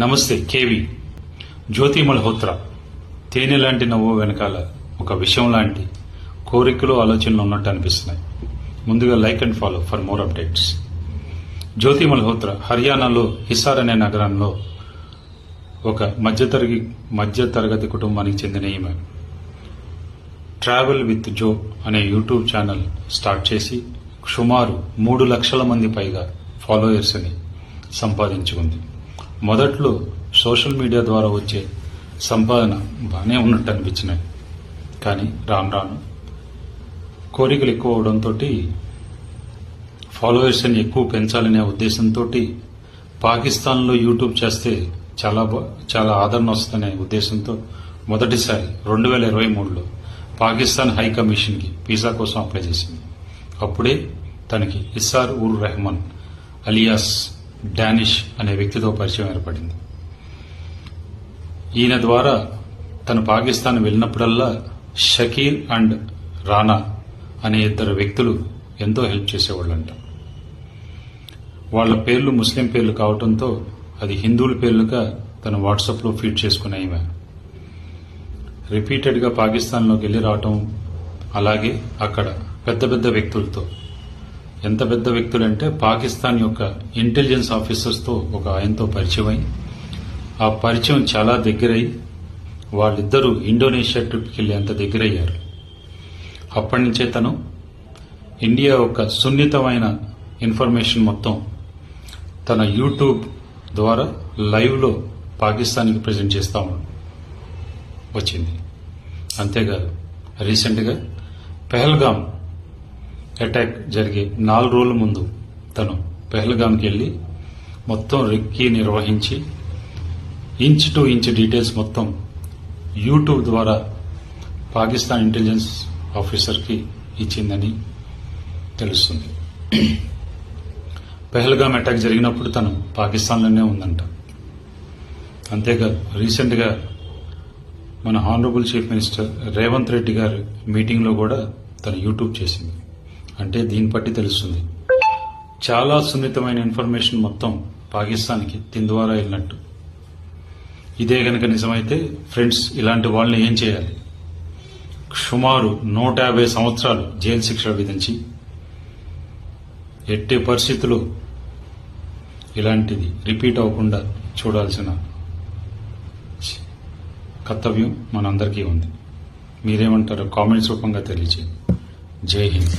నమస్తే కేవి. జ్యోతి మల్హోత్రా. తేనె లాంటి నవ్వు వెనకాల ఒక విషయం లాంటి కోరికలు ఆలోచనలు ఉన్నట్టు అనిపిస్తున్నాయి. ముందుగా like and follow for more updates. Jyoti Malhotra హర్యానాలో హిసార్ అనే నగరంలో ఒక మధ్యతరగతి మధ్య తరగతి కుటుంబానికి చెందిన ఈమె. ట్రావెల్ విత్ జో అనే యూట్యూబ్ ఛానల్ స్టార్ట్ చేసి సుమారు మూడు లక్షల మంది పైగా ఫాలోయర్స్ని సంపాదించుకుంది. మొదట్లో సోషల్ మీడియా ద్వారా వచ్చే సంపాదన బాగానే ఉన్నట్టు అనిపించినాయి. కానీ రాను రాను కోరికలు ఎక్కువ అవడంతో ఫాలోవర్స్ని ఎక్కువ పెంచాలనే ఉద్దేశంతో పాకిస్తాన్లో యూట్యూబ్ చేస్తే చాలా చాలా ఆదరణ వస్తుందనే ఉద్దేశంతో మొదటిసారి రెండు వేల ఇరవై మూడులో పాకిస్తాన్ హై కమిషన్కి వీసా కోసం అప్లై చేసింది. అప్పుడే తనకి ఇస్సార్ ఉర్ రెహమాన్ అలియాస్ డానిష్ అనే వ్యక్తితో పరిచయం ఏర్పడింది. ఈయన ద్వారా తను పాకిస్తాన్ వెళ్ళినప్పుడల్లా షకీర్ అండ్ రానా అనే ఇద్దరు వ్యక్తులు ఎంతో హెల్ప్ చేసేవాళ్ళంట. వాళ్ళ పేర్లు ముస్లిం పేర్లు కావడంతో అది హిందువుల పేర్లుగా తను వాట్సాప్లో ఫీడ్ చేసుకునే ఈమె. రిపీటెడ్గా పాకిస్తాన్లోకి వెళ్ళి రావటం అలాగే అక్కడ పెద్ద పెద్ద వ్యక్తులతో ఎంత పెద్ద వ్యక్తులంటే పాకిస్తాన్ యొక్క ఇంటెలిజెన్స్ ఆఫీసర్స్తో ఒక ఆయనతో పరిచయం అయి ఆ పరిచయం చాలా దగ్గరై వాళ్ళిద్దరూ ఇండోనేషియా ట్రిప్కి వెళ్ళి అంత దగ్గరయ్యారు. అప్పటి నుంచే తను ఇండియా యొక్క సున్నితమైన ఇన్ఫర్మేషన్ మొత్తం తన యూట్యూబ్ ద్వారా లైవ్లో పాకిస్తాన్కి ప్రజెంట్ చేస్తా వచ్చింది. అంతేకాదు రీసెంట్గా పెహల్గామ్ అటాక్ జరిగే నాలుగు రోజుల ముందు తను పెహల్గామ్కి వెళ్ళి మొత్తం రెక్కి నిర్వహించి ఇంచ్ టు ఇంచ్ డీటెయిల్స్ మొత్తం యూట్యూబ్ ద్వారా పాకిస్తాన్ ఇంటెలిజెన్స్ ఆఫీసర్కి ఇచ్చిందని తెలుస్తుంది. పెహల్గామ్ అటాక్ జరిగినప్పుడు తను పాకిస్తాన్లోనే ఉందంట. అంతేకాదు రీసెంట్గా మన honourable chief minister Revanth Reddy గారి మీటింగ్లో కూడా తను యూట్యూబ్ చేసింది. అంటే దీన్ని బట్టి తెలుస్తుంది. చాలా సున్నితమైన ఇన్ఫర్మేషన్ మొత్తం పాకిస్తాన్కి దీని ద్వారా వెళ్ళినట్టు. ఇదే కనుక నిజమైతే ఫ్రెండ్స్ ఇలాంటి వాళ్ళని ఏం చేయాలి? సుమారు నూట యాభై సంవత్సరాలు జైలు శిక్ష విధించి ఎట్టి పరిస్థితులు ఇలాంటిది రిపీట్ అవ్వకుండా చూడాల్సిన కర్తవ్యం మనందరికీ ఉంది. మీరేమంటారో కామెంట్స్ రూపంగా తెలియజేయండి జై హింద్.